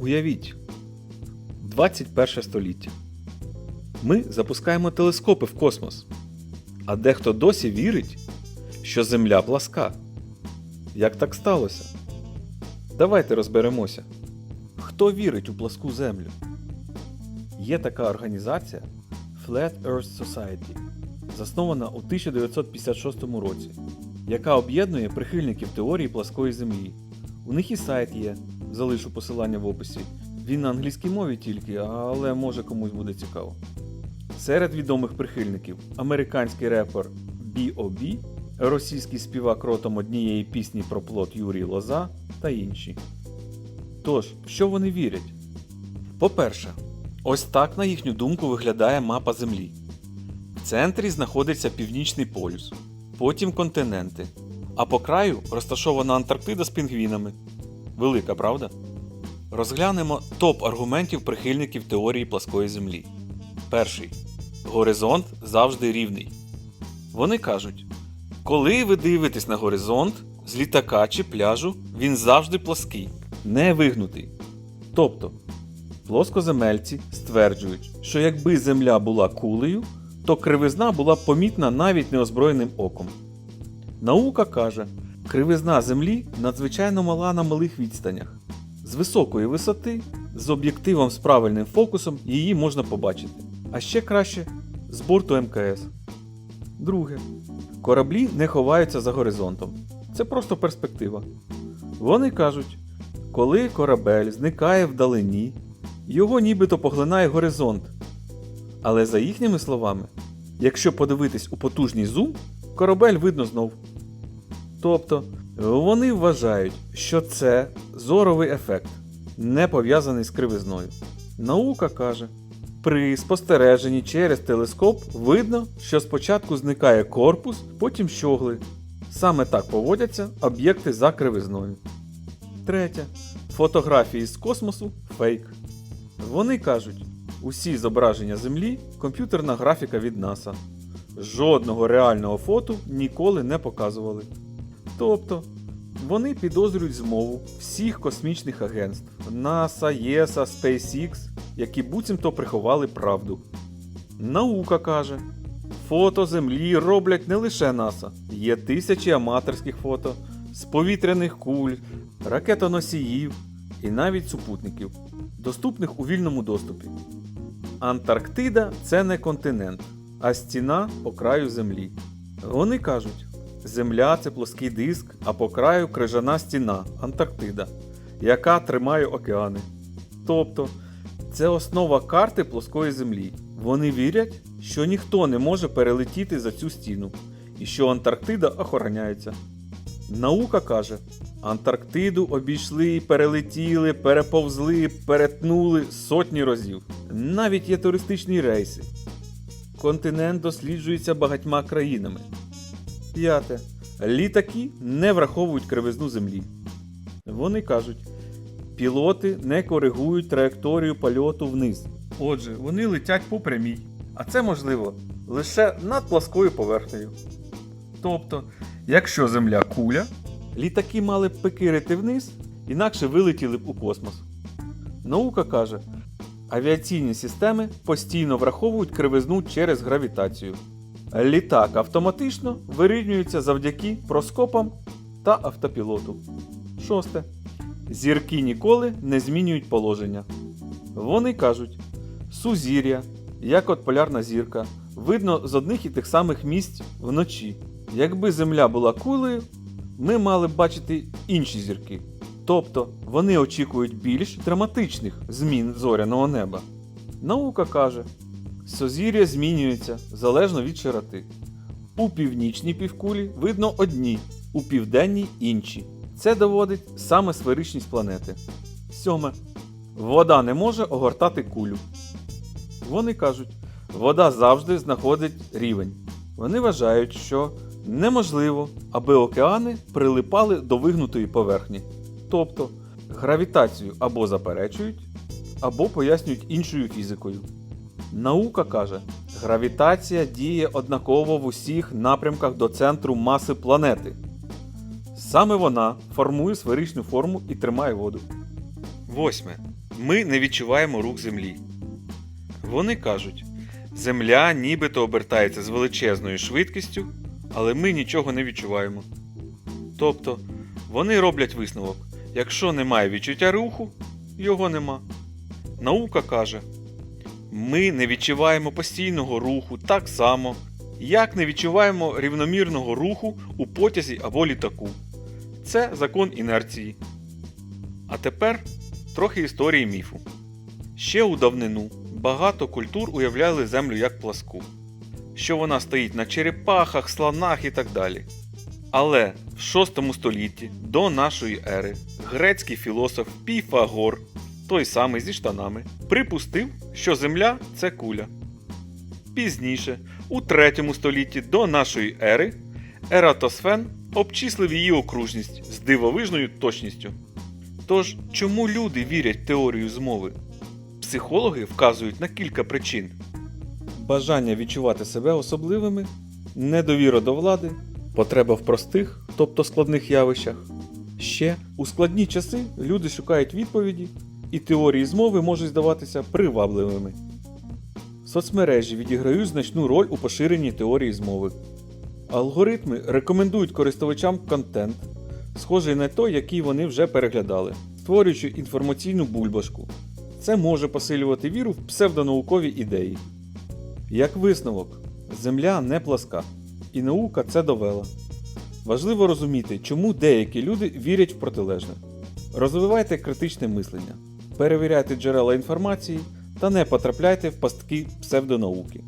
Уявіть, 21 століття. Ми запускаємо телескопи в космос, а дехто досі вірить, що Земля пласка. Як так сталося? Давайте розберемося. Хто вірить у пласку Землю? Є така організація Flat Earth Society, заснована у 1956 році, яка об'єднує прихильників теорії пласкої землі. У них і сайт є, залишу посилання в описі. Він на англійській мові тільки, але може комусь буде цікаво. Серед відомих прихильників американський репер B.O.B., російський співак ротом однієї пісні про плот Юрій Лоза та інші. Тож, в що вони вірять? По-перше, ось так, на їхню думку, виглядає мапа Землі. В центрі знаходиться північний полюс, потім континенти, а по краю розташована Антарктида з пінгвінами. Велика, правда? Розглянемо топ аргументів прихильників теорії пласкої землі. Перший. Горизонт завжди рівний. Вони кажуть: коли ви дивитесь на горизонт з літака чи пляжу, він завжди плаский, не вигнутий. Тобто, плоскоземельці стверджують, що якби Земля була кулею, то кривизна була помітна навіть неозброєним оком. Наука каже, кривизна Землі надзвичайно мала на малих відстанях. З високої висоти, з об'єктивом з правильним фокусом її можна побачити. А ще краще з борту МКС. Друге. Кораблі не ховаються за горизонтом. Це просто перспектива. Вони кажуть, коли корабель зникає вдалині, його нібито поглинає горизонт. Але за їхніми словами, якщо подивитись у потужний зум, корабель видно знов. Тобто, вони вважають, що це зоровий ефект, не пов'язаний з кривизною. Наука каже, при спостереженні через телескоп видно, що спочатку зникає корпус, потім щогли. Саме так поводяться об'єкти за кривизною. Третє. Фотографії з космосу фейк. Вони кажуть, усі зображення Землі комп'ютерна графіка від НАСА. Жодного реального фото ніколи не показували. Тобто, вони підозрюють змову всіх космічних агентств НАСА, ЄСА, SpaceX, які буцімто приховали правду. Наука каже, фото Землі роблять не лише НАСА, є тисячі аматорських фото з повітряних куль, ракетоносіїв і навіть супутників, доступних у вільному доступі. Антарктида це не континент, а стіна по краю Землі. Вони кажуть, Земля це плоский диск, а по краю крижана стіна Антарктида, яка тримає океани. Тобто, це основа карти плоскої землі. Вони вірять, що ніхто не може перелетіти за цю стіну, і що Антарктида охороняється. Наука каже: Антарктиду обійшли, перелетіли, переповзли, перетнули сотні разів. Навіть є туристичні рейси. Континент досліджується багатьма країнами. П'яте. Літаки не враховують кривизну землі. Вони кажуть, пілоти не коригують траєкторію польоту вниз. Отже, вони летять по прямій, а це можливо лише над пласкою поверхнею. Тобто, якщо земля куля, літаки мали б пикирити вниз, інакше вилетіли б у космос. Наука каже, авіаційні системи постійно враховують кривизну через гравітацію. Літак автоматично вирівнюється завдяки проскопам та автопілоту. Шосте. Зірки ніколи не змінюють положення. Вони кажуть, сузір'я, як от полярна зірка, видно з одних і тих самих місць вночі. Якби Земля була кулею, ми мали б бачити інші зірки. Тобто вони очікують більш драматичних змін зоряного неба. Наука каже, Сузір'я змінюється залежно від широти. У північній півкулі видно одні, у південній інші. Це доводить саме сферичність планети. Сьоме. Вода не може огортати кулю. Вони кажуть, вода завжди знаходить рівень. Вони вважають, що неможливо, аби океани прилипали до вигнутої поверхні. Тобто гравітацію або заперечують, або пояснюють іншою фізикою. Наука каже, гравітація діє однаково в усіх напрямках до центру маси планети. Саме вона формує сферичну форму і тримає воду. Восьме. Ми не відчуваємо рук землі. Вони кажуть, земля нібито обертається з величезною швидкістю, але ми нічого не відчуваємо. Тобто, вони роблять висновок: якщо немає відчуття руху, його нема. Наука каже: ми не відчуваємо постійного руху так само, як не відчуваємо рівномірного руху у потязі або літаку. Це закон інерції. А тепер трохи історії міфу. Ще у давнину багато культур уявляли землю як пласку, що вона стоїть на черепахах, слонах і так далі. Але в 6 столітті до нашої ери грецький філософ Піфагор, той самий зі штанами, припустив, що Земля це куля. Пізніше, у 3 столітті до нашої ери, Ератосфен обчислив її окружність з дивовижною точністю. Тож, чому люди вірять в теорію змови? Психологи вказують на кілька причин: бажання відчувати себе особливими, недовіра до влади, потреба в простих, тобто складних явищах. Ще у складні часи люди шукають відповіді, і теорії змови можуть здаватися привабливими. Соцмережі відіграють значну роль у поширенні теорії змови. Алгоритми рекомендують користувачам контент, схожий на той, який вони вже переглядали, створюючи інформаційну бульбашку. Це може посилювати віру в псевдонаукові ідеї. Як висновок, Земля не пласка, і наука це довела. Важливо розуміти, чому деякі люди вірять в протилежне. Розвивайте критичне мислення, перевіряйте джерела інформації та не потрапляйте в пастки псевдонауки.